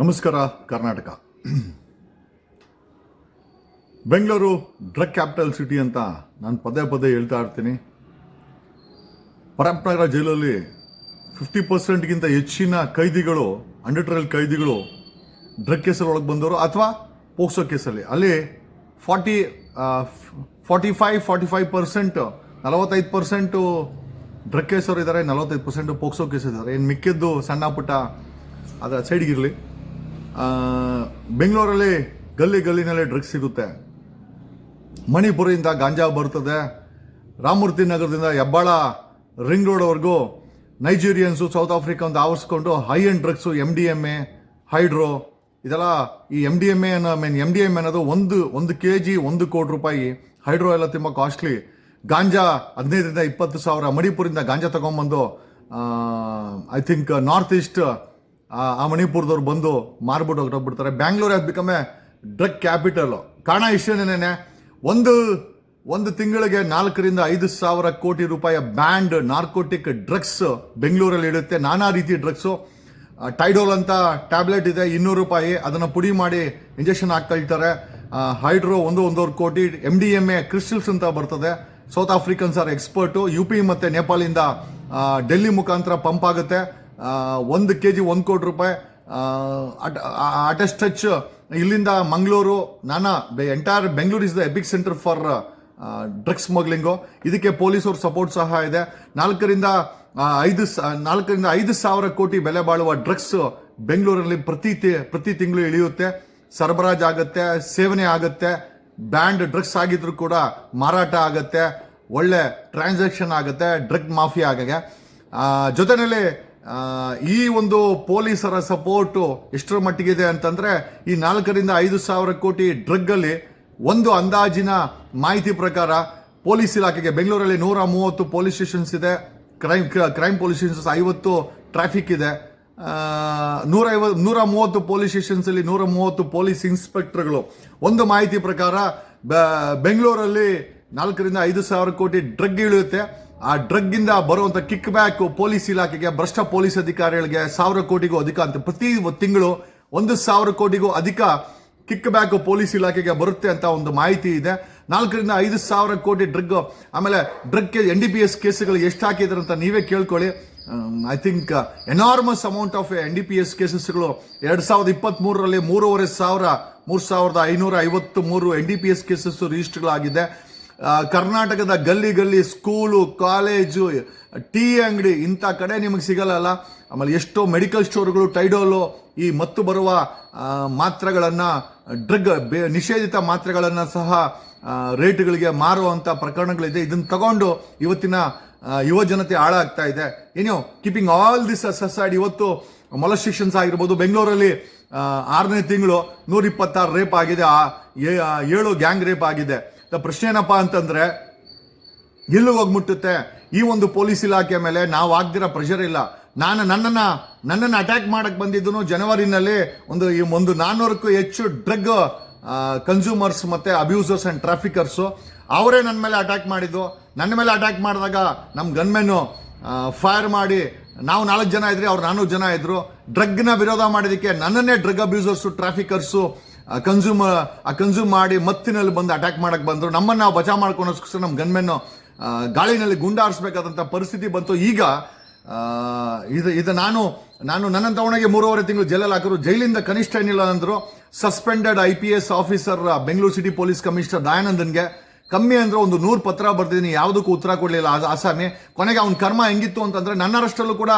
ನಮಸ್ಕಾರ, Karnataka. Bengaluru drug capital city ಅಂತ ನಾನು ಪದೇ ಪದೇ ಹೇಳ್ತಾ ಇರ್ತೀನಿ. ಪರಂಪನಗರ ಜೈಲಲ್ಲಿ ಫಿಫ್ಟಿ ಪರ್ಸೆಂಟ್ಗಿಂತ ಹೆಚ್ಚಿನ ಕೈದಿಗಳು ಅಂಡರ್ ಟ್ರಯಲ್ ಕೈದಿಗಳು ಡ್ರಗ್ ಕೇಸಲ್ಲಿ ಒಳಗೆ ಬಂದವರು ಅಥವಾ ಪೋಕ್ಸೋ ಕೇಸಲ್ಲಿ. ಅಲ್ಲಿ forty forty five forty five percent, ನಲವತ್ತೈದು ಪರ್ಸೆಂಟು ಡ್ರಗ್ ಕೇಸರು ಇದ್ದಾರೆ ನಲವತ್ತೈದು ಪರ್ಸೆಂಟು ಪೋಕ್ಸೋ ಕೇಸ್ ಇದ್ದಾರೆ ಇನ್ನು ಮಿಕ್ಕಿದ್ದು ಸಣ್ಣ ಪುಟ್ಟ ಅದರ ಸೈಡ್ಗಿರಲಿ. ಬೆಂಗಳೂರಲ್ಲಿ ಗಲ್ಲಿ ಗಲ್ಲಿನಲ್ಲಿ ಡ್ರಗ್ಸ್ ಸಿಗುತ್ತೆ. ಮಣಿಪುರದಿಂದ ಗಾಂಜಾ ಬರ್ತದೆ. ರಾಮಮೂರ್ತಿ ನಗರದಿಂದ ಹೆಬ್ಬಾಳ ರಿಂಗ್ ರೋಡ್ವರೆಗೂ ನೈಜೀರಿಯನ್ಸು ಸೌತ್ ಆಫ್ರಿಕಾ ಒಂದು ಆವರಿಸ್ಕೊಂಡು high end drugs M D M A hydro ಇದೆಲ್ಲ ಈ ಎಂ ಡಿ ಎಂ ಎ ಅನ್ನೋ ಮೀನ್ ಎಂ ಡಿ ಎಂ ಅನ್ನೋದು ಒಂದು ಒಂದು ಕೆ ಜಿ ಒಂದು ಕೋಟಿ ರೂಪಾಯಿ ಹೈಡ್ರೋ ಎಲ್ಲ ತುಂಬ ಕಾಸ್ಟ್ಲಿ ಗಾಂಜಾ ಹದಿನೈದರಿಂದ ಇಪ್ಪತ್ತು ಸಾವಿರ ಮಣಿಪುರಿಂದ ಗಾಂಜಾ ತಗೊಂಬಂದು ಐ ಥಿಂಕ್ ನಾರ್ತ್ ಈಸ್ಟ್ ಆ ಮಣಿಪುರದವ್ರು ಬಂದು ಮಾರ್ಬಿಟ್ಟು ಹೊರಟೋಗ್ಬಿಡ್ತಾರೆ Bangalore has become a drug capital ಕಾರಣ ಇಷ್ಟೇನೇನೆ ಒಂದು ಒಂದು ತಿಂಗಳಿಗೆ ನಾಲ್ಕರಿಂದ ಐದು ಸಾವಿರ ಕೋಟಿ ರೂಪಾಯಿಯ ಬ್ಯಾಂಡ್ ನಾರ್ಕೋಟಿಕ್ ಡ್ರಗ್ಸ್ ಬೆಂಗಳೂರಲ್ಲಿ ಇಡುತ್ತೆ. ನಾನಾ ರೀತಿ ಡ್ರಗ್ಸು. ಟೈಡೋಲ್ ಅಂತ ಟ್ಯಾಬ್ಲೆಟ್ ಇದೆ, ಇನ್ನೂರು ರೂಪಾಯಿ. ಅದನ್ನು ಪುಡಿ ಮಾಡಿ ಇಂಜೆಕ್ಷನ್ ಹಾಕ್ಕೊಳ್ತಾರೆ ಹೈಡ್ರೋ ಒಂದು, ಒಂದೂವರೆ ಕೋಟಿ. M D M A crystals ಅಂತ ಬರ್ತದೆ. South Africans are expert U P ಮತ್ತು ನೇಪಾಳಿಂದ ಡೆಲ್ಲಿ ಮುಖಾಂತರ ಪಂಪ್ ಆಗುತ್ತೆ. ಒಂದು ಕೆ ಜಿ ಒಂದು ಕೋಟಿ ರೂಪಾಯಿ ಅಟೆಸ್ಟ್ ಟಚ್ ಇಲ್ಲಿಂದ ಮಂಗಳೂರು, ನಾನಾ entire Bengaluru is the epicentre for drugs smuggling ಇದಕ್ಕೆ ಪೊಲೀಸರು ಸಪೋರ್ಟ್ ಸಹ ಇದೆ. ನಾಲ್ಕರಿಂದ ಐದು ನಾಲ್ಕರಿಂದ ಐದು ಸಾವಿರ ಕೋಟಿ ಬೆಲೆ ಬಾಳುವ ಡ್ರಗ್ಸ್ ಬೆಂಗಳೂರಲ್ಲಿ ಪ್ರತಿ ಪ್ರತಿ ತಿಂಗಳು ಇಳಿಯುತ್ತೆ. ಸರಬರಾಜು ಆಗುತ್ತೆ, ಸೇವನೆ ಆಗುತ್ತೆ. ಬ್ಯಾಂಡ್ ಡ್ರಗ್ಸ್ ಆಗಿದ್ರು ಕೂಡ ಮಾರಾಟ ಆಗುತ್ತೆ. ಒಳ್ಳೆ ಟ್ರಾನ್ಸಾಕ್ಷನ್ ಆಗುತ್ತೆ ಡ್ರಗ್ ಮಾಫಿಯಾ ಆಗಾಗೆ ಜೊತೆಯಲ್ಲಿ ಈ ಒಂದು ಪೊಲೀಸರ ಸಪೋರ್ಟು ಎಷ್ಟರ ಮಟ್ಟಿಗಿದೆ ಅಂತಂದ್ರೆ ಈ ನಾಲ್ಕರಿಂದ ಐದು ಸಾವಿರ ಕೋಟಿ ಡ್ರಗ್ ಅಲ್ಲಿ ಒಂದು ಅಂದಾಜಿನ ಮಾಹಿತಿ ಪ್ರಕಾರ ಪೊಲೀಸ್ ಇಲಾಖೆಗೆ ಬೆಂಗಳೂರಲ್ಲಿ ನೂರ ಮೂವತ್ತು ಪೊಲೀಸ್ ಸ್ಟೇಷನ್ಸ್ ಇದೆ. ಕ್ರೈಮ್ ಕ್ರೈಮ್ ಪೊಲೀಸ್ ಸ್ಟೇಷನ್ಸ್ ಐವತ್ತು ಟ್ರಾಫಿಕ್ ಇದೆ. ಆ, ನೂರ ಮೂವತ್ತು ಪೊಲೀಸ್ ಸ್ಟೇಷನ್ಸ್ ಅಲ್ಲಿ ನೂರ ಮೂವತ್ತು ಪೊಲೀಸ್ ಇನ್ಸ್ಪೆಕ್ಟರ್ಗಳು. ಒಂದು ಮಾಹಿತಿ ಪ್ರಕಾರ ಬೆಂಗಳೂರಲ್ಲಿ ನಾಲ್ಕರಿಂದ ಐದು ಸಾವಿರ ಕೋಟಿ ಡ್ರಗ್ ಇಳಿಯುತ್ತೆ. ಆ ಡ್ರಗ್ ಇಂದ ಬರುವಂತ ಕಿಕ್ ಬ್ಯಾಕ್ ಪೊಲೀಸ್ ಇಲಾಖೆಗೆ, ಭ್ರಷ್ಟ ಪೊಲೀಸ್ ಅಧಿಕಾರಿಗಳಿಗೆ ಸಾವಿರ ಕೋಟಿಗೂ ಅಧಿಕ ಅಂತ ಪ್ರತಿ ತಿಂಗಳು ಒಂದು ಸಾವಿರ ಕೋಟಿಗೂ ಅಧಿಕ ಕಿಕ್ ಬ್ಯಾಕ್ ಪೊಲೀಸ್ ಇಲಾಖೆಗೆ ಬರುತ್ತೆ ಅಂತ ಒಂದು ಮಾಹಿತಿ ಇದೆ. ನಾಲ್ಕರಿಂದ ಐದು ಸಾವಿರ ಕೋಟಿ ಡ್ರಗ್, ಆಮೇಲೆ drug N D P S ಕೇಸ್ಗಳು ಎಷ್ಟು ಹಾಕಿದ್ದಾರೆ ಅಂತ ನೀವೇ ಕೇಳ್ಕೊಳ್ಳಿ. I think enormous amount of N D P S ಕೇಸಸ್ಗಳು ಎರಡು ಸಾವಿರದ ಇಪ್ಪತ್ತ್ ಮೂರರಲ್ಲಿ ಮೂರುವರೆ ಸಾವಿರ, ಮೂರು ಸಾವಿರದ ಐನೂರ ಐವತ್ತು ಮೂರು N D P S cases ರಿಜಿಸ್ಟರ್ಗಳಾಗಿದೆ ಕರ್ನಾಟಕದ ಗಲ್ಲಿ ಗಲ್ಲಿ ಸ್ಕೂಲು, ಕಾಲೇಜು, ಟೀ ಅಂಗಡಿ ಇಂಥ ಕಡೆ ನಿಮಗೆ ಸಿಗಲ್ಲ ಆಮೇಲೆ ಎಷ್ಟೋ ಮೆಡಿಕಲ್ ಸ್ಟೋರ್ಗಳು, ಟೈಡೋಲು ಈ ಮತ್ತು ಬರುವ ಮಾತ್ರೆಗಳನ್ನು, ಡ್ರಗ್ ನಿಷೇಧಿತ ಮಾತ್ರೆಗಳನ್ನ ಸಹ ರೇಟ್ಗಳಿಗೆ ಮಾರುವಂತ ಪ್ರಕರಣಗಳಿದೆ. ಇದನ್ನ ತಗೊಂಡು ಇವತ್ತಿನ ಯುವ ಜನತೆ ಹಾಳಾಗ್ತಾ ಇದೆ. ಏನೋ ಕೀಪಿಂಗ್ ಆಲ್ ದಿಸ್ ಅಸೈಡ್, ಇವತ್ತು ಮೊಲಸ್ಟೇಷನ್ಸ್ ಆಗಿರ್ಬೋದು, ಬೆಂಗಳೂರಲ್ಲಿ ಆರನೇ ತಿಂಗಳು ನೂರ ಇಪ್ಪತ್ತಾರು ರೇಪ್ ಆಗಿದೆ. ಏಳು ಗ್ಯಾಂಗ್ ರೇಪ್ ಆಗಿದೆ. ಪ್ರಶ್ನೆ ಏನಪ್ಪ ಅಂತಂದ್ರೆ, ಎಲ್ಲೂ ಹೋಗಿ ಮುಟ್ಟುತ್ತೆ? ಈ ಒಂದು ಪೊಲೀಸ್ ಇಲಾಖೆ ಮೇಲೆ ನಾವು ಆಗ್ದಿರೋ ಪ್ರೆಷರ್ ಇಲ್ಲ. ನಾನು ನನ್ನನ್ನು ನನ್ನನ್ನು ಅಟ್ಯಾಕ್ ಮಾಡೋಕ್ಕೆ ಬಂದಿದ್ದು ಜನವರಿನಲ್ಲಿ ಒಂದು ಈ ಒಂದು ನಾನ್ನೂರಕ್ಕೂ ಹೆಚ್ಚು ಡ್ರಗ್ ಕನ್ಸ್ಯೂಮರ್ಸ್ ಮತ್ತು ಅಬ್ಯೂಸರ್ಸ್ ಆ್ಯಂಡ್ ಟ್ರಾಫಿಕರ್ಸು ಅವರೇ ನನ್ನ ಮೇಲೆ ಅಟ್ಯಾಕ್ ಮಾಡಿದ್ದು. ನನ್ನ ಮೇಲೆ ಅಟ್ಯಾಕ್ ಮಾಡಿದಾಗ ನಮ್ಮ ಗನ್ಮೆನ್ನು ಫೈರ್ ಮಾಡಿ ನಾವು ನಾಲ್ಕು ಜನ ಇದ್ರಿ, ಅವ್ರು ನಾನ್ನೂರು ಜನ ಇದ್ದರು ಡ್ರಗ್ನ ವಿರೋಧ ಮಾಡಿದ್ದಕ್ಕೆ ನನ್ನನ್ನೇ drug abusers traffickers consume consume ಮಾಡಿ ಮತ್ತಿನಲ್ಲಿ ಬಂದು ಅಟ್ಯಾಕ್ ಮಾಡಕ್ ಬಂದ್ರು. ನಮ್ಮನ್ನ ನಾವು ಬಚಾವ್ ಮಾಡ್ಕೊಳೋಸ್ಕರ ನಮ್ಮ ಗನ್ಮೆನ್ನು ಗಾಳಿನಲ್ಲಿ ಗುಂಡಾರಿಸ್ಬೇಕಾದಂಥ ಪರಿಸ್ಥಿತಿ ಬಂತು. ಈಗ ಇದು ಇದು ನಾನು ನಾನು ನನ್ನ ತವಣಿಗೆ ಮೂರುವರೆ ತಿಂಗಳು ಜೈಲಲ್ಲಿ ಹಾಕಿದ್ರು. ಜೈಲಿಂದ ಕನಿಷ್ಠ ಏನಿಲ್ಲ ಅಂದರು suspended I P S officer Bengaluru city police commissioner ದಯಾನಂದನ್ಗೆ. ಕಮ್ಮಿ ಅಂದ್ರೆ ಒಂದು ನೂರು ಪತ್ರ ಬರ್ತಿದ್ದೀನಿ ಯಾವುದಕ್ಕೂ ಉತ್ತರ ಕೊಡಲಿಲ್ಲ ಆಸಾಮಿ ಕೊನೆಗೆ ಅವನ ಕರ್ಮ ಹೆಂಗಿತ್ತು ಅಂತಂದ್ರೆ ನನ್ನ ಅರಷ್ಟಲ್ಲೂ ಕೂಡ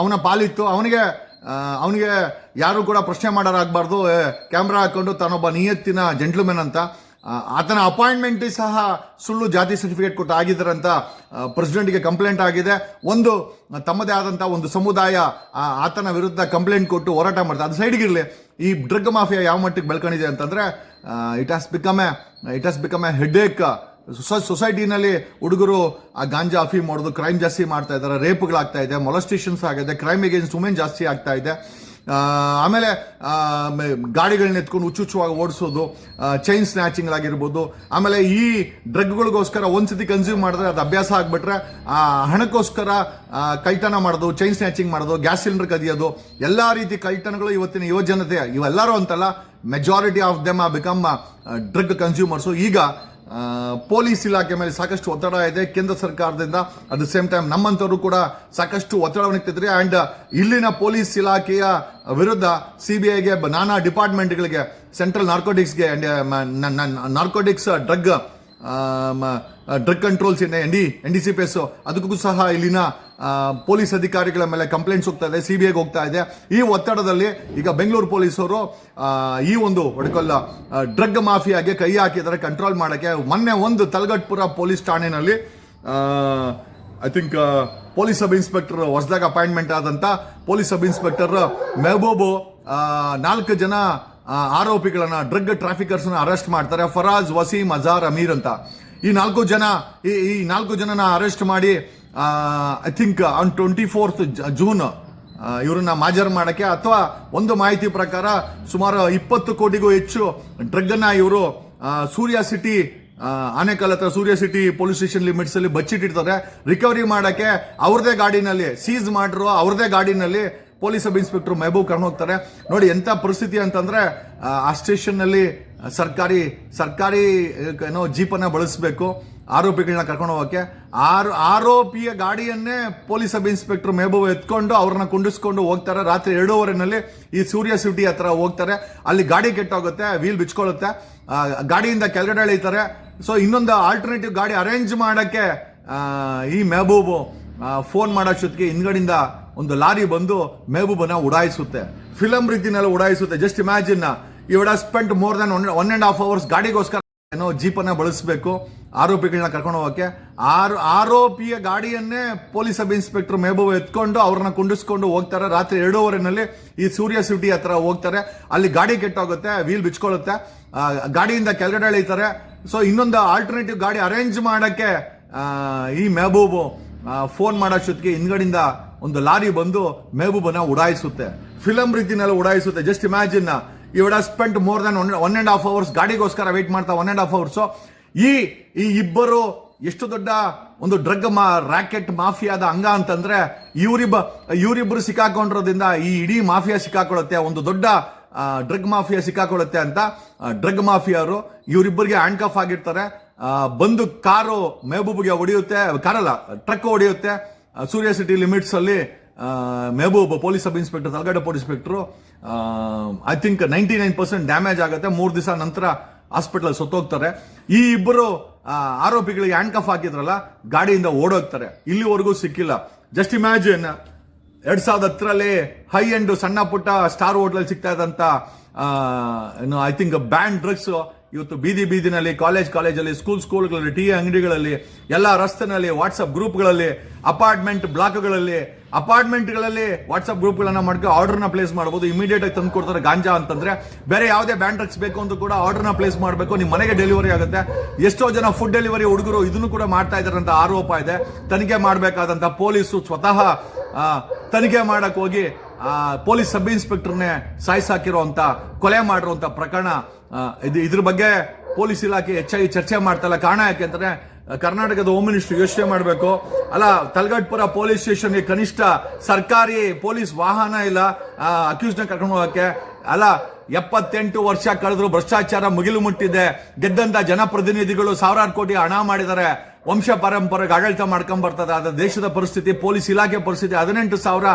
ಅವನ ಪಾಲಿತ್ತು. ಅವನಿಗೆ ಅವನಿಗೆ ಯಾರು ಕೂಡ ಪ್ರಶ್ನೆ ಮಾಡೋರಾಗಬಾರ್ದು. ಕ್ಯಾಮ್ರಾ ಹಾಕೊಂಡು ತಾನೊಬ್ಬ ನಿಯತ್ತಿನ ಜೆಂಟ್ಲ್ಮೆನ್ ಅಂತ. ಆತನ ಅಪಾಯಿಂಟ್ಮೆಂಟ್ ಸಹ ಸುಳ್ಳು ಜಾತಿ ಸರ್ಟಿಫಿಕೇಟ್ ಕೊಟ್ಟು ಆಗಿದ್ದಾರೆ ಅಂತ ಪ್ರೆಸಿಡೆಂಟ್ಗೆ ಕಂಪ್ಲೇಂಟ್ ಆಗಿದೆ. ಒಂದು, ತಮ್ಮದೇ ಆದಂಥ ಒಂದು ಸಮುದಾಯ ಆತನ ವಿರುದ್ಧ ಕಂಪ್ಲೇಂಟ್ ಕೊಟ್ಟು ಹೋರಾಟ ಮಾಡ್ತಾರೆ ಅದು ಸೈಡ್ಗಿರಲಿ ಈ ಡ್ರಗ್ ಮಾಫಿಯಾ ಯಾವ ಮಟ್ಟಿಗೆ ಬೆಳ್ಕೊಂಡಿದೆ ಅಂತಂದ್ರೆ it has become a it has become a headache ಸೊಸೈಟಿನಲ್ಲಿ ಹುಡುಗರು ಆ ಗಾಂಜಾ ಅಫಿ ಮಾಡೋದು ಕ್ರೈಮ್ ಜಾಸ್ತಿ ಮಾಡ್ತಾ ಇದ್ದಾರೆ, ರೇಪ್ಗಳಾಗ್ತಾ ಇದೆ ಮೊಲಸ್ಟೇಷನ್ಸ್ ಆಗಿದೆ ಕ್ರೈಮ್ ಅಗೇನ್ಸ್ಟ್ ವುಮೆನ್ ಜಾಸ್ತಿ ಆಗ್ತಾ ಇದೆ. ಆಮೇಲೆ ಗಾಡಿಗಳನ್ನ ಎತ್ಕೊಂಡು ಹುಚ್ಚುಚ್ಚುವಾಗಿ ಓಡಿಸೋದು ಚೈನ್ ಸ್ನ್ಯಾಚಿಂಗ್ ಆಗಿರ್ಬೋದು. ಆಮೇಲೆ ಈ ಡ್ರಗ್ಗಳಿಗೋಸ್ಕರ ಒಂದ್ಸತಿ ಕನ್ಸ್ಯೂಮ್ ಮಾಡಿದ್ರೆ ಅದು ಅಭ್ಯಾಸ ಆಗಿಬಿಟ್ರೆ, ಆ, ಹಣಕ್ಕೋಸ್ಕರ ಕೈತನ ಮಾಡೋದು ಚೈನ್ ಸ್ನ್ಯಾಚಿಂಗ್ ಮಾಡೋದು ಗ್ಯಾಸ್ ಸಿಲಿಂಡರ್ ಕದಿಯೋದು, ಎಲ್ಲ ರೀತಿ ಕಳ್ತನಗಳು ಇವತ್ತಿನ ಯುವಜನತೆ, ಇವೆಲ್ಲರೂ ಅಂತಲ್ಲ majority of them uh become drug consumers ಈಗ ಪೊಲೀಸ್ ಇಲಾಖೆ ಮೇಲೆ ಸಾಕಷ್ಟು ಒತ್ತಡ ಇದೆ. ಕೇಂದ್ರ ಸರ್ಕಾರದಿಂದ ಅಟ್ ದ ಸೇಮ್ ಟೈಮ್ ನಮ್ಮಂಥವರು ಕೂಡ ಸಾಕಷ್ಟು ಒತ್ತಡವನ್ನು ಇಟ್ಟಿದ್ರಿ ಅಂಡ್ ಇಲ್ಲಿನ ಪೊಲೀಸ್ ಇಲಾಖೆಯ ವಿರುದ್ಧ ಸಿ ಬಿ ಐಗೆ ನಾನಾ ಡಿಪಾರ್ಟ್ಮೆಂಟ್ಗಳಿಗೆ central ನಾರ್ಕೋಟಿಕ್ಸ್ಗೆ and narcotics drug drug controls N D N D C P S ಅದಕ್ಕೂ ಸಹ ಇಲ್ಲಿನ ಪೊಲೀಸ್ ಅಧಿಕಾರಿಗಳ ಮೇಲೆ ಕಂಪ್ಲೇಂಟ್ಸ್ ಹೋಗ್ತಾ ಇದೆ ಸಿಬಿಐಗೆ ಹೋಗ್ತಾ ಇದೆ. ಈ ಒತ್ತಡದಲ್ಲಿ ಈಗ ಬೆಂಗಳೂರು ಪೊಲೀಸರು ಈ ಒಂದು ಒಡಕಲ್ಲ ಡ್ರಗ್ ಮಾಫಿಯಾಗೆ ಕೈ ಹಾಕಿದರೆ ಕಂಟ್ರೋಲ್ ಮಾಡೋಕ್ಕೆ. ಮೊನ್ನೆ ಒಂದು ತಲಗಟ್ಪುರ ಪೊಲೀಸ್ ಠಾಣೆಯಲ್ಲಿ I think police sub inspector ಹೊಸದಾಗ appointment ಆದಂತ ಪೊಲೀಸ್ ಸಬ್ ಇನ್ಸ್ಪೆಕ್ಟರ್ ಮೆಹಬೂಬು ನಾಲ್ಕು ಜನ ಆರೋಪಿಗಳನ್ನ ಡ್ರಗ್ ಟ್ರಾಫಿಕರ್ಸ್ ಅರೆಸ್ಟ್ ಮಾಡ್ತಾರೆ. ಫರಾಜ್ ವಸೀಂ ಅಜಾರ್ ಅಮೀರ್ ಅಂತ. ಈ ನಾಲ್ಕು ಜನ, ಈ ಈ ನಾಲ್ಕು ಜನನ ಅರೆಸ್ಟ್ ಮಾಡಿ I think on twenty fourth June ಇವರನ್ನ ಮಾಜರ್ ಮಾಡಕ್ಕೆ ಅಥವಾ ಒಂದು ಮಾಹಿತಿ ಪ್ರಕಾರ ಸುಮಾರು ಇಪ್ಪತ್ತು ಕೋಟಿಗೂ ಹೆಚ್ಚು ಡ್ರಗ್ ಅನ್ನ ಇವರು ಸೂರ್ಯ ಸಿಟಿ ಆನೇಕಲ್ ಹತ್ರ Surya city police station limits ಅಲ್ಲಿ ಬಚ್ಚಿಟ್ಟಿರ್ತಾರೆ. ರಿಕವರಿ ಮಾಡಕ್ಕೆ ಅವ್ರದೇ ಗಾಡಿನಲ್ಲಿ ಸೀಸ್ ಮಾಡಿರೋ ಅವ್ರದೇ ಗಾಡಿನಲ್ಲಿ ಪೊಲೀಸ್ ಸಬ್ ಇನ್ಸ್ಪೆಕ್ಟರ್ ಮೆಹಬೂಬ್ ಕರ್ಣ ಹೋಗ್ತಾರೆ. ನೋಡಿ ಎಂಥ ಪರಿಸ್ಥಿತಿ ಅಂತಂದ್ರೆ ಆ, ಆ ಸ್ಟೇಷನ್ನಲ್ಲಿ ಸರ್ಕಾರಿ ಸರ್ಕಾರಿ ಏನೋ ಜೀಪನ್ನ ಬಳಸಬೇಕು ಆರೋಪಿಗಳನ್ನ ಕರ್ಕೊಂಡು ಹೋಗಕ್ಕೆ. ಆರು ಆರೋಪಿಯ ಗಾಡಿಯನ್ನೇ ಪೊಲೀಸ್ ಸಬ್ ಇನ್ಸ್ಪೆಕ್ಟರ್ ಮೆಹಬೂಬ್ ಎತ್ಕೊಂಡು ಅವ್ರನ್ನ ಕುಂಡಿಸ್ಕೊಂಡು ಹೋಗ್ತಾರೆ. ರಾತ್ರಿ ಎರಡೂವರೆನಲ್ಲಿ ಈ ಸೂರ್ಯ ಸಿಟಿ ಹತ್ರ ಹೋಗ್ತಾರೆ. ಅಲ್ಲಿ ಗಾಡಿ ಕೆಟ್ಟೋಗುತ್ತೆ ವೀಲ್ ಬಿಚ್ಕೊಳ್ಳುತ್ತೆ ಗಾಡಿಯಿಂದ ಕೆಳಗಡೆ ಎಳೀತಾರೆ. ಸೊ ಇನ್ನೊಂದು ಆಲ್ಟರ್ನೇಟಿವ್ ಗಾಡಿ ಅರೇಂಜ್ ಮಾಡಕ್ಕೆ ಈ ಮೆಹಬೂಬು ಫೋನ್ ಮಾಡೋ ಜೊತೆಗೆ ಹಿಂದ್ಗಡಿಂದ ಒಂದು ಲಾರಿ ಬಂದು ಮೆಹಬೂಬನ ಉಡಾಯಿಸುತ್ತೆ. ಫಿಲಂ ರೀತಿನೆಲ್ಲ ಉಡಾಯಿಸುತ್ತೆ. Just imagine ಇವಡ spend more than one one and half hours ಗಾಡಿಗೋಸ್ಕರ ಏನೋ ಜೀಪನ್ನ ಬಳಸಬೇಕು, ಆರೋಪಿಗಳನ್ನ ಕರ್ಕೊಂಡು ಹೋಗಕ್ಕೆ. ಆರು ಆರೋಪಿಯ ಗಾಡಿಯನ್ನೇ ಪೊಲೀಸ್ ಸಬ್ ಇನ್ಸ್ಪೆಕ್ಟರ್ ಮೆಹಬೂಬ್ ಎತ್ಕೊಂಡು ಅವ್ರನ್ನ ಕುಂಡಿಸ್ಕೊಂಡು ಹೋಗ್ತಾರೆ. ರಾತ್ರಿ ಎರಡೂವರೆನಲ್ಲಿ ಈ ಸೂರ್ಯ ಸಿಟಿ ಹತ್ರ ಹೋಗ್ತಾರೆ. ಅಲ್ಲಿ ಗಾಡಿ ಕೆಟ್ಟೋಗುತ್ತೆ ವೀಲ್ ಬಿಚ್ಕೊಳ್ಳುತ್ತೆ. ಗಾಡಿಯಿಂದ ಕೆಳಗಡೆ ಎಳೀತಾರೆ ಸೊ ಇನ್ನೊಂದು ಆಲ್ಟರ್ನೇಟಿವ್ ಗಾಡಿ ಅರೇಂಜ್ ಮಾಡೋಕ್ಕೆ ಈ ಮೆಹಬೂಬು ಫೋನ್ ಮಾಡೋಷ್ಟೊತ್ತಿಗೆ ಹಿಂದ್ಗಡಿಂದ ಒಂದು ಲಾರಿ ಬಂದು ಮೆಹಬೂಬನ ಉಡಾಯಿಸುತ್ತೆ. ಫಿಲಂ ರೀತಿನೆಲ್ಲ ಉಡಾಯಿಸುತ್ತೆ. Just imagine ಇವಡ spent more than one one and half hours ಗಾಡಿಗೋಸ್ಕರ wait ಮಾಡ್ತಾ ಒನ್ ಅಂಡ್ ಹಾಫ್ ಅವರ್ಸ್ ಈ ಈ ಇಬ್ಬರು ಎಷ್ಟು ದೊಡ್ಡ ಒಂದು ಡ್ರಗ್ ಮಾ ರಾಕೆಟ್ ಮಾಫಿಯಾದ ಅಂಗ ಅಂತಂದ್ರೆ ಇವರಿಬ್ಬ ಇವರಿಬ್ಬರು ಸಿಕ್ಕಾಕೊಂಡಿರೋದ್ರಿಂದ ಈ ಇಡೀ ಮಾಫಿಯಾ ಸಿಕ್ಕಾಕೊಳ್ಳುತ್ತೆ, ಒಂದು ದೊಡ್ಡ ಡ್ರಗ್ ಮಾಫಿಯಾ ಸಿಕ್ಕಾಕೊಳ್ಳುತ್ತೆ ಅಂತ ಡ್ರಗ್ ಮಾಫಿಯಾರು ಇವರಿಬ್ಬರಿಗೆ ಹ್ಯಾಂಡ್ ಕಫ್ ಆಗಿರ್ತಾರೆ ಬಂದು ಕಾರು ಮೆಹಬೂಬ್ಗೆ ಹೊಡೆಯುತ್ತೆ, ಕಾರಲ್ಲ ಟ್ರಕ್ ಹೊಡೆಯುತ್ತೆ. ಸೂರ್ಯ ಸಿಟಿ ಲಿಮಿಟ್ಸ್ ಅಲ್ಲಿ Mehboob police sub inspector, ತಲಗಡೆ police inspector I think ninety nine percent damage ಆಗುತ್ತೆ. ಮೂರು ದಿವಸ ನಂತರ ಹಾಸ್ಪಿಟಲ್ ಸತ್ತೋಗ್ತಾರೆ. ಈ ಇಬ್ಬರು ಆರೋಪಿಗಳಿಗೆ ಹ್ಯಾಂಡ್ ಕಫ್ ಹಾಕಿದ್ರಲ್ಲ, ಗಾಡಿಯಿಂದ ಓಡೋಗ್ತಾರೆ. ಇಲ್ಲಿವರೆಗೂ ಸಿಕ್ಕಿಲ್ಲ. ಜಸ್ಟ್ ಇಮ್ಯಾಜಿನ್ ಎರಡ್ ಸಾವಿರದ ಹತ್ತರಲ್ಲಿ ಹೈ ಎಂಡ್ ಸಣ್ಣ ಪುಟ್ಟ ಸ್ಟಾರ್ ಹೋಟ್ಲಲ್ಲಿ ಸಿಗ್ತಾ ಇದ್ದಂತ ಐ ಥಿಂಕ್ ಬ್ಯಾಂಡ್ ಡ್ರಗ್ಸ್ ಇವತ್ತು ಬೀದಿ ಬೀದಿನಲ್ಲಿ ಕಾಲೇಜ್ ಕಾಲೇಜಲ್ಲಿ ಸ್ಕೂಲ್ ಸ್ಕೂಲ್ಗಳಲ್ಲಿ ಟಿ ಅಂಗಡಿಗಳಲ್ಲಿ, ಎಲ್ಲ ರಸ್ತೆನಲ್ಲಿ ವಾಟ್ಸಪ್ ಗ್ರೂಪ್ಗಳಲ್ಲಿ ಅಪಾರ್ಟ್ಮೆಂಟ್ ಬ್ಲಾಕ್ಗಳಲ್ಲಿ ಅಪಾರ್ಟ್ಮೆಂಟ್ಗಳಲ್ಲಿ ವಾಟ್ಸಪ್ ಗ್ರೂಪ್ಗಳನ್ನ ಮಾಡ್ಕೊಂಡು ಆರ್ಡರ್ನ ಪ್ಲೇಸ್ ಮಾಡಬಹುದು ಇಮಿಡಿಯೇಟ್ ಆಗಿ ತಂದು ಕೊಡ್ತಾರೆ ಗಾಂಜಾ ಅಂತಂದ್ರೆ. ಬೇರೆ ಯಾವುದೇ ಬ್ಯಾಂಡ್ ಡ್ರಗ್ಸ್ ಬೇಕು ಅಂತ ಕೂಡ ಆರ್ಡರ್ನ ಪ್ಲೇಸ್ ಮಾಡಬೇಕು. ನಿಮ್ಮ ಮನೆಗೆ ಡೆಲಿವರಿ ಆಗುತ್ತೆ. ಎಷ್ಟೋ ಜನ ಫುಡ್ ಡೆಲಿವರಿ ಹುಡುಗರು ಇದನ್ನು ಕೂಡ ಮಾಡ್ತಾ ಇದ್ದಾರೆ ಅಂತ ಆರೋಪ ಇದೆ. ತನಿಖೆ ಮಾಡಬೇಕಾದಂತ ಪೊಲೀಸು ಸ್ವತಃ ತನಿಖೆ ಮಾಡಕ್ ಹೋಗಿ ಪೊಲೀಸ್ ಸಬ್ ಇನ್ಸ್ಪೆಕ್ಟರ್ನೇ ಸಾಯಿಸಾಕಿರುವಂತ ಕೊಲೆ ಮಾಡಿರುವಂತ ಪ್ರಕರಣ ಇದು ಇದ್ರ ಬಗ್ಗೆ ಪೊಲೀಸ್ ಇಲಾಖೆ ಹೆಚ್ಚಾಗಿ ಚರ್ಚೆ ಮಾಡ್ತಲ್ಲ. ಕಾರಣ ಯಾಕೆ ಅಂತಂದ್ರೆ ಕರ್ನಾಟಕದ ಹೋಮ್ ಮಿನಿಸ್ಟರ್ ಯೋಚನೆ ಮಾಡಬೇಕು. ಅಲ್ಲ ತಲಗಟ್ಪುರ ಪೊಲೀಸ್ ಸ್ಟೇಷನ್ಗೆ ಕನಿಷ್ಠ ಸರ್ಕಾರಿ ಪೊಲೀಸ್ ವಾಹನ ಇಲ್ಲ ಅಕ್ಯೂಸ್ನ ಕರ್ಕೊಂಡು ಹೋಗಕ್ಕೆ. ಅಲ್ಲ, ಎಪ್ಪತ್ತೆಂಟು ವರ್ಷ ಕಳೆದ್ರು ಭ್ರಷ್ಟಾಚಾರ ಮುಗಿಲು ಮುಟ್ಟಿದೆ. ಗೆದ್ದಂತ ಜನಪ್ರತಿನಿಧಿಗಳು ಸಾವಿರಾರು ಕೋಟಿ ಹಣ ಮಾಡಿದ್ದಾರೆ. ವಂಶ ಪರಂಪರೆಗೆ ಆಡಳಿತ ಮಾಡ್ಕೊಂಡ್ ಬರ್ತದೆ. ದೇಶದ ಪರಿಸ್ಥಿತಿ, ಪೊಲೀಸ್ ಇಲಾಖೆ ಪರಿಸ್ಥಿತಿ, ಹದಿನೆಂಟು ಸಾವಿರ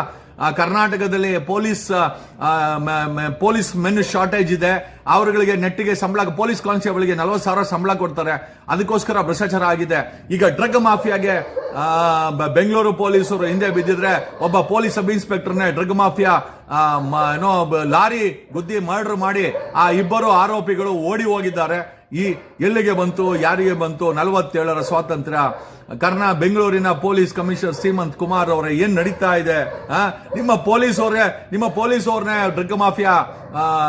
ಕರ್ನಾಟಕದಲ್ಲಿ ಪೊಲೀಸ್ ಪೊಲೀಸ್ ಮೆನ್ ಶಾರ್ಟೇಜ್ ಇದೆ. ಅವರುಗಳಿಗೆ ನೆಟ್ಟಿಗೆ ಸಂಬಳ, ಪೊಲೀಸ್ ಕಾನ್ಸ್ಟೇಬಲ್ಗೆ ನಲವತ್ತು ಸಾವಿರ ಸಂಬಳ ಕೊಡ್ತಾರೆ. ಅದಕ್ಕೋಸ್ಕರ ಭ್ರಷ್ಟಾಚಾರ ಆಗಿದೆ. ಈಗ ಡ್ರಗ್ ಮಾಫಿಯಾಗೆ ಬೆಂಗಳೂರು ಪೊಲೀಸರು ಹಿಂದೆ ಬಿದ್ದಿದ್ರೆ ಒಬ್ಬ ಪೊಲೀಸ್ ಸಬ್ ಇನ್ಸ್ಪೆಕ್ಟರ್ನೇ ಡ್ರಗ್ ಮಾಫಿಯಾ ಏನೋ ಲಾರಿ ಗುದ್ದಿ ಮರ್ಡರ್ ಮಾಡಿ ಆ ಇಬ್ಬರು ಆರೋಪಿಗಳು ಓಡಿ ಹೋಗಿದ್ದಾರೆ. ಈ ಎಲ್ಲಿಗೆ ಬಂತು, ಯಾರಿಗೆ ಬಂತು, ನಲವತ್ತೇಳರ ಸ್ವಾತಂತ್ರ್ಯ ಕರ್ನಾ, ಬೆಂಗಳೂರಿನ ಪೊಲೀಸ್ ಕಮಿಷನರ್ ಶ್ರೀಮಂತ್ ಕುಮಾರ್ ಅವರೇ, ಏನ್ ನಡೀತಾ ಇದೆ? ನಿಮ್ಮ ಪೊಲೀಸ್ ಅವರೇ ನಿಮ್ಮ ಪೊಲೀಸ್ ಅವ್ರನ್ನೇ ಡ್ರಗ್ ಮಾಫಿಯಾ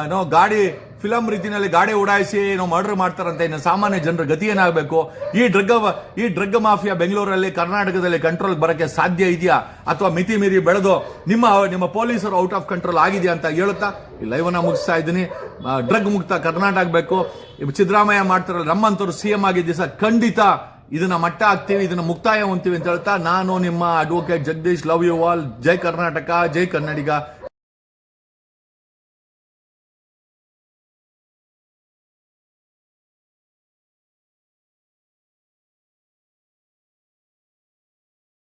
ಏನೋ ಗಾಡಿ ಫಿಲಂ ರೀತಿಯಲ್ಲಿ ಗಾಡಿ ಉಡಾಯಿಸಿ ಏನೋ ಮರ್ಡರ್ ಮಾಡ್ತಾರಂತೆ, ಇನ್ನು ಸಾಮಾನ್ಯ ಜನರ ಗತಿ ಏನಾಗಬೇಕು? ಈ ಡ್ರಗ್ ಈ ಡ್ರಗ್ ಮಾಫಿಯಾ ಬೆಂಗಳೂರಲ್ಲಿ, ಕರ್ನಾಟಕದಲ್ಲಿ ಕಂಟ್ರೋಲ್ ಬರಕ್ಕೆ ಸಾಧ್ಯ ಇದೆಯಾ? ಅಥವಾ ಮಿತಿ ಮೀರಿ ಬೆಳೆದು ನಿಮ್ಮ ನಿಮ್ಮ ಪೊಲೀಸರು ಔಟ್ ಆಫ್ ಕಂಟ್ರೋಲ್ ಆಗಿದೆಯಾ ಅಂತ ಹೇಳುತ್ತಾ? ಈ ಲೈವ್ ಅನ್ನ ಮುಗಿಸ್ತಾ ಇದ್ದೀನಿ. ಡ್ರಗ್ ಮುಕ್ತ ಕರ್ನಾಟಕ ಆಗಬೇಕು. ಸಿದ್ದರಾಮಯ್ಯ ಮಾಡ್ತಾರಲ್ಲ, ನಮ್ಮಂತವ್ರು ಸಿ ಎಂ ಆಗಿದ್ದ ದಿವಸ ಖಂಡಿತ ಇದನ್ನ ಮಟ್ಟ ಹಾಕ್ತೀವಿ, ಇದನ್ನ ಮುಕ್ತಾಯ ಹೊಂತೀವಿ ಅಂತ ಹೇಳ್ತಾ, ನಾನು ನಿಮ್ಮ advocate Jagadish love you all ಜೈ ಕರ್ನಾಟಕ, ಜೈ ಕನ್ನಡಿಗ.